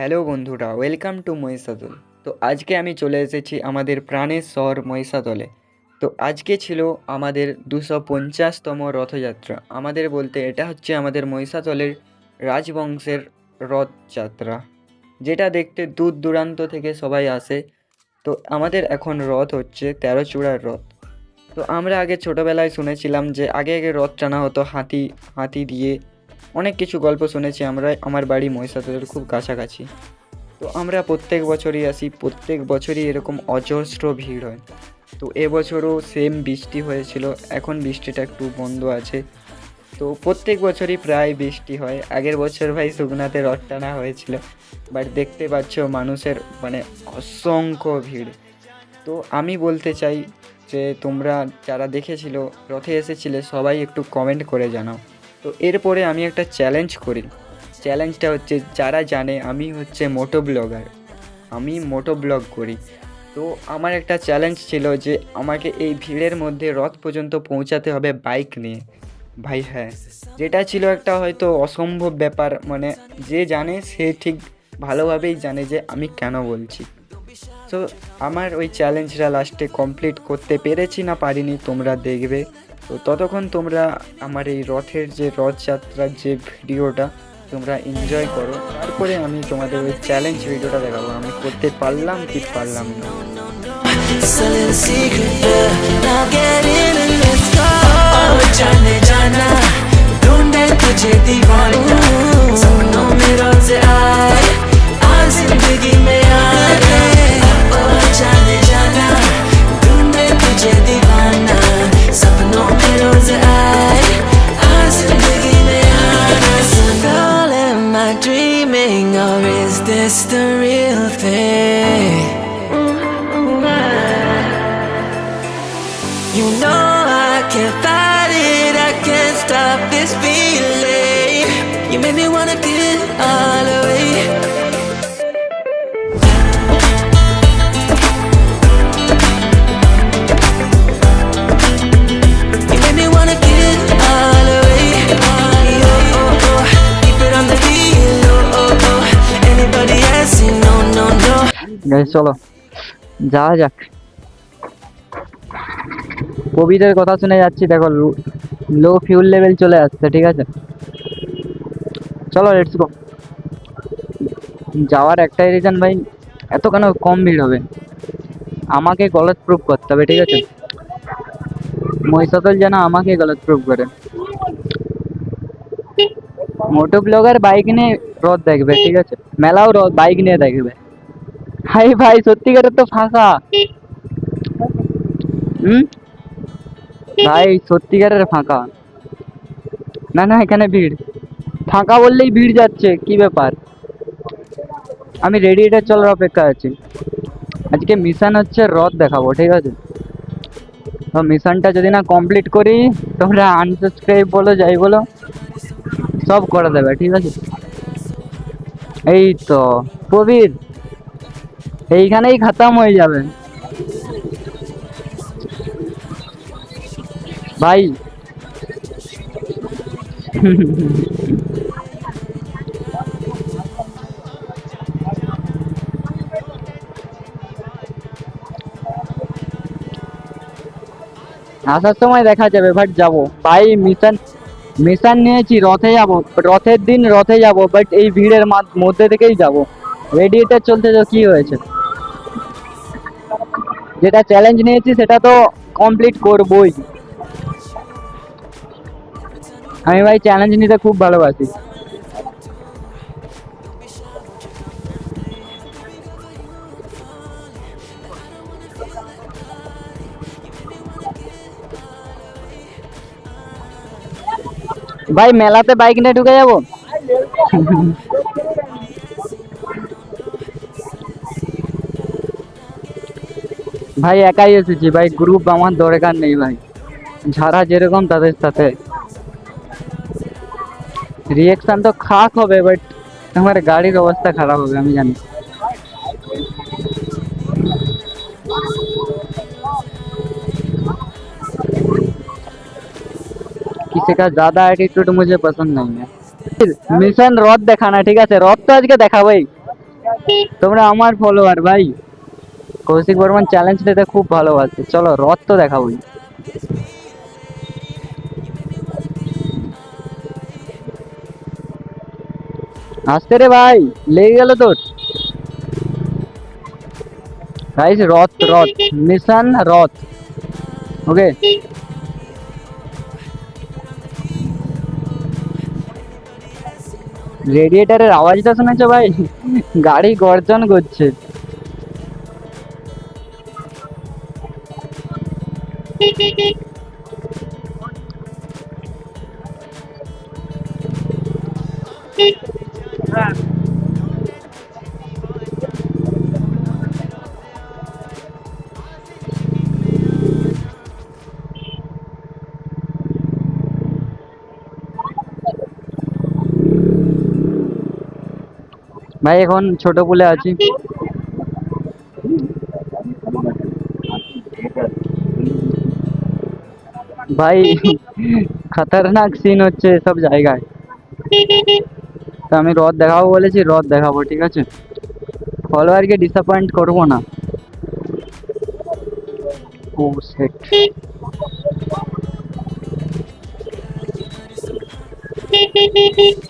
Hello বন্ধুরা, welcome to Mahishadal. তো আজকে আমি চলে এসেছি আমাদের প্রাণের শহর মহিষাদলে। তো আজকে ছিল আমাদের দুশো পঞ্চাশতম রথযাত্রা। আমাদের বলতে এটা হচ্ছে আমাদের মহিষাদলের রাজবংশের রথযাত্রা, যেটা দেখতে দূর দূরান্ত থেকে সবাই আসে। তো আমাদের এখন রথ হচ্ছে তেরো চূড়ার রথ। তো আমরা আগে ছোটোবেলায় শুনেছিলাম যে আগে আগে রথ টানা হতো হাতি হাতি দিয়ে অনেক কিছু গল্প শুনেছি আমরা, আমার বাড়ি মহিষাদলের খুব কাছাকাছি। তো আমরা প্রত্যেক বছরই আসি, প্রত্যেক বছরই এরকম অজস্র ভিড় হয়। তো এবছরও সেম বৃষ্টি হয়েছিল, এখন বৃষ্টিটা একটু বন্ধ আছে। তো প্রত্যেক বছরই প্রায় বৃষ্টি হয়। আগের বছর ভাই সুগনাতে রথ টানা হয়েছিল বাট দেখতে পাচ্ছ মানুষের মানে অসংখ্য ভিড়। তো আমি বলতে চাই যে তোমরা যারা দেখেছিল, রথে এসেছিলে সবাই একটু কমেন্ট করে জানাও। তো এরপরে আমি একটা চ্যালেঞ্জ করি। চ্যালেঞ্জটা হচ্ছে, যারা জানে, আমি হচ্ছে মোটো ব্লগার আমি মোটো ব্লগ করি। তো আমার একটা চ্যালেঞ্জ ছিল যে, আমাকে এই ভিড়ের মধ্যে রথ পর্যন্ত পৌঁছাতে হবে বাইক নিয়ে। ভাই হ্যাঁ। যেটা ছিল একটা হয়তো অসম্ভব ব্যাপার মানে যে জানে, সে ঠিক ভালোভাবেই জানে যে, আমি কেন বলছি। তো আমার ওই চ্যালেঞ্জটা লাস্টে কমপ্লিট করতে পেরেছি না পারিনি, তোমরা দেখবে। তো ততক্ষণ তোমরা আমার এই রথের যে রথযাত্রার যে ভিডিওটা তোমরা এনজয় করো। তারপরে আমি তোমাদের ওই চ্যালেঞ্জ ভিডিওটা দেখাবো। আমি করতে পারলাম কি পারলাম না. Now চলো, যাওয়া যাক। কবিদের কথা শুনে যাচ্ছি। দেখো লো ফিউল লেভেল চলে আসছে, ঠিক আছে? চলো লেটস গো যাওয়ার একটাই রিজন ভাই এত কেন কম ভিড় হবে। আমাকে গলত প্রুফ করতে হবে, ঠিক আছে? মহিষাদল যেন আমাকে গলত প্রুফ করে। মোটো ব্লগার বাইক নিয়ে রথ দেখবে, ঠিক আছে? মেলাও রথ বাইক নিয়ে দেখবে। হাই ভাই সত্যিকারের তো ফাঁকা হুম? ভাই, সত্যিকারের ফাঁকা। না না, এখানে ভিড়। ফাঁকা বললেই ভিড় যাচ্ছে, কি ব্যাপার? আমি রেডিয়েটার চলার অপেক্ষা আছি। আজকে মিশন হচ্ছে রথ দেখাবো, ঠিক আছে? তো মিশনটা যদি না কমপ্লিট করি, তোমরা আনসাবস্ক্রাইব বলো, যাই বলো, সব করে দেবে, ঠিক আছে? এই তো, প্রবীর, এইখানেই খাতাম হয়ে যাবে। ভাই আসার সময় দেখা যাবে বাট যাব। ভাই মিশন মিশন নিয়েছি, রথে যাব। রথের দিন রথে যাব বাট এই ভিড়ের মধ্যে থেকেই যাব। রেডিয়েটার চলতে তো কি হয়েছে? যেটা চ্যালেঞ্জ নিয়েছি, সেটা তো কমপ্লিট করবই। আমি ভাই চ্যালেঞ্জ নিতে খুব ভালোবাসি। ভাই, মেলাতে বাইক নিয়ে ঢুকে যাব? ভাই, একাই এসেছি। ভাই গ্রুপ আমার দরকার নেই ভাই। যারা যেরকম তাদের সাথে। রিয়েকশন তো খাক হবে বাট আমার গাড়ির অবস্থা খারাপ হবে, আমি জানি। किसी का ज्यादा एटीट्यूड मुझे पसंद नहीं है मिशन रथ দেখানা ঠিক আছে রথ তো আজকে দেখাবোই তোমরা আমার ফলোয়ার ভাই কৌশিক বর্মন চ্যালেঞ্জ নিতে খুব ভালোবাসে চলো রথ তো দেখাবোই আসতে রে ভাই লেগে গেল তোর গাইস রথ রথ মিশন রথ ওকে রেডিয়েটারের আওয়াজটা শুনেছো ভাই? গাড়ি গর্জন করছে। ভাই এখন ছোট পুলে আছি। ভাই খতরনাক সিন হচ্ছে সব জায়গায়। তো আমি রথ দেখাবো বলেছি রথ দেখাবো ঠিক আছে? ফলোয়ারকে ডিসঅ্যাপয়েন্ট করব না। ও সেট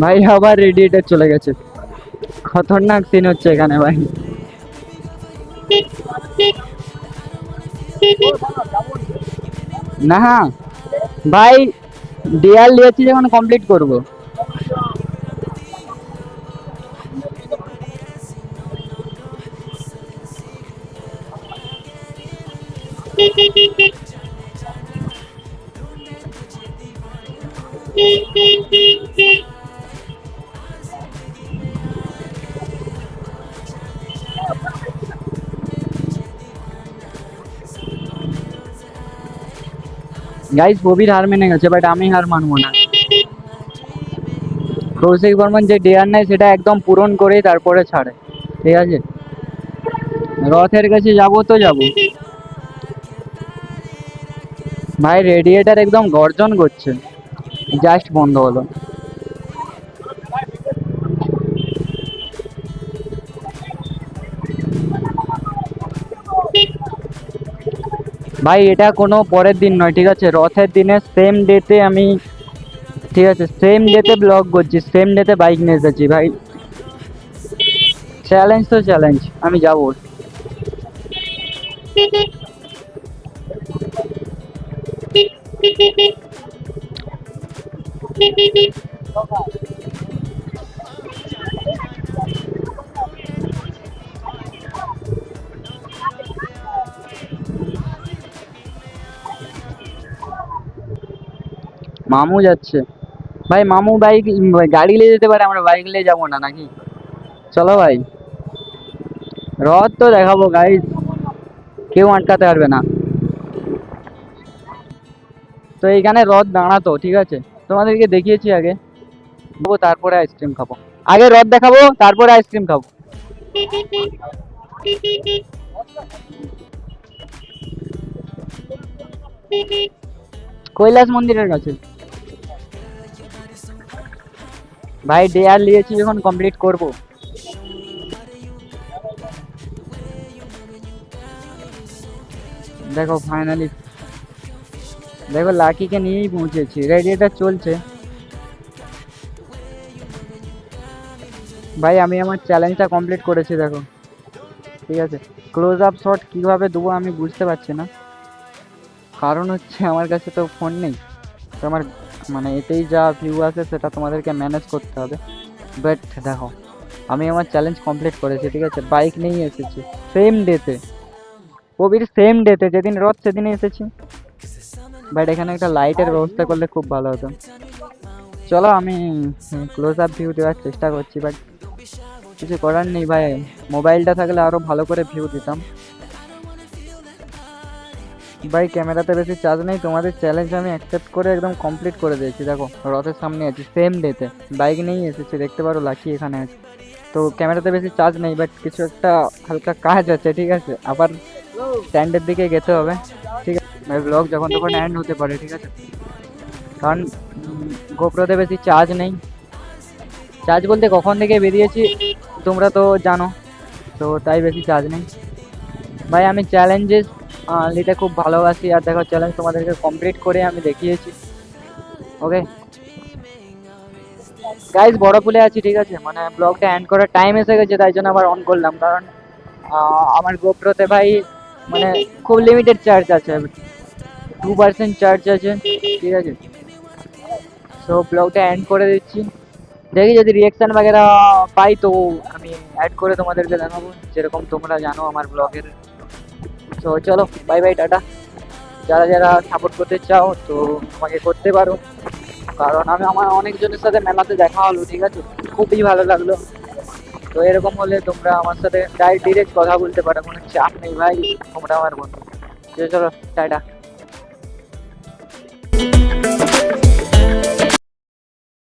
ভাই আবার রেডিয়েটার চলে গেছে। খতরনাক সিন হচ্ছে এখানে ভাই। না, ভাই ডিয়াল নিয়েছি যখন কমপ্লিট করব। গাইস প্রবীর হার মেনে গেছে বাট আমি হার মানবো না কৌশিক বর্মন যে ডেয়ার নেয় সেটা একদম পূরণ করে তারপরে ছাড়ে ঠিক আছে রথের কাছে যাব তো যাব ভাই রেডিয়েটার একদম গর্জন করছে জাস্ট বন্ধ হলো ভাই, এটা কোনো পরের দিন নয়, ঠিক আছে? রথের দিনে সেম ডেতে আমি, ঠিক আছে? সেম ডেতে ব্লগ করছি সেম ডেতে বাইক নিয়ে এসেছি ভাই। চ্যালেঞ্জ তো চ্যালেঞ্জ আমি যাব। মামু যাচ্ছে। ভাই, মামু বাইক গাড়ি নিয়ে যেতে পারে, আমরা বাইক নিয়ে যাব না নাকি? চলো ভাই। রথ তো দেখাবো গাইজ কেউ আটকাতে পারবে না। তো এইখানে রথ দাঁড়াতো, ঠিক আছে? তোমাদেরকে দেখিয়েছি আগে। দেবো তারপরে আইসক্রিম খাব। আগে রথ দেখাবো, তারপরে আইসক্রিম খাব। কৈলাস মন্দিরের কাছে। ভাই ডেয়ার নিয়েছি যখন কমপ্লিট করব। দেখো ফাইনালি দেখো লাকিকে নিয়েই পৌঁছেছি। রেডিয়েটার চলছে। ভাই, আমি আমার চ্যালেঞ্জটা কমপ্লিট করেছি, দেখো। ঠিক আছে। ক্লোজ আপ শট কীভাবে দেবো, আমি বুঝতে পারছি না। কারণ হচ্ছে, আমার কাছে তো ফোন নেই। তো আমার মানে এতেই যা ভিউ আছে সেটা তোমাদেরকে ম্যানেজ করতে হবে। বাট দেখো, আমি আমার চ্যালেঞ্জ কমপ্লিট করেছি, ঠিক আছে? বাইক নিয়েই এসেছি সেম ডেতে কবির সেম ডেতে যেদিন রথ সেদিনই এসেছি। বাট এখানে একটা লাইটের ব্যবস্থা করলে খুব ভালো হতো। চলো আমি ক্লোজ আপ ভিউ দেওয়ার চেষ্টা করছি বাট কিছু করার নেই ভাই। মোবাইলটা থাকলে আরও ভালো করে ভিউ দিতাম। ভাই, ক্যামেরাতে বেশি চার্জ নেই, তোমাদের চ্যালেঞ্জ আমি অ্যাকসেপ্ট করে একদম কমপ্লিট করে দিয়েছি। দেখো, রথের সামনে আছি সেম ডেতে বাইক নিয়েই এসেছি, দেখতে পারো লাকি এখানে আছে। তো ক্যামেরাতে বেশি চার্জ নেই বাট কিছু একটা হালকা কাজ আছে, ঠিক আছে? আবার স্ট্যান্ডের দিকে যেতে হবে। ঠিক আছে? ব্লগ যখন তখন এন্ড হতে পারে, ঠিক আছে? কারণ গোপ্রোতে বেশি চার্জ নেই। চার্জ বলতে কখন থেকে বেরিয়েছি, তোমরা তো জানো। তো তাই বেশি চার্জ নেই। ভাই, আমি চ্যালেঞ্জেস নিতে খুব ভালোবাসি। আর দেখো চ্যালেঞ্জ তোমাদেরকে কমপ্লিট করে আমি দেখিয়েছি। ওকে গাইজ বড় পুলে আছি, ঠিক আছে? মানে ব্লগটা এন্ড করার টাইম এসে গেছে, তাই জন্য আবার অন করলাম। কারণ আমার গোপ্রোতে ভাই মানে খুব লিমিটেড চার্জ আছে। টু পার্সেন্ট চার্জ আছে, ঠিক আছে? সো ব্লগটা এন্ড করে দিচ্ছি। দেখি যদি রিয়াকশন বাগেরা পাই, তো আমি অ্যাড করে তোমাদেরকে জানাব। যেরকম তোমরা জানো আমার ব্লগের তো চলো বাই বাই টাটা। যারা যারা সাপোর্ট করতে চাও, তো আমাকে করতে পারো। কারণ আমি আমার অনেকজনের সাথে মেলাতে দেখা হলো, ঠিক আছে? খুবই ভালো লাগল। তো এরকম হলে তোমরা আমার সাথে ডাইরেক্ট কথা বলতে পারো। কোনো চাপ নেই ভাই, তোমরা আমার বন্ধু। চলো, টাটা।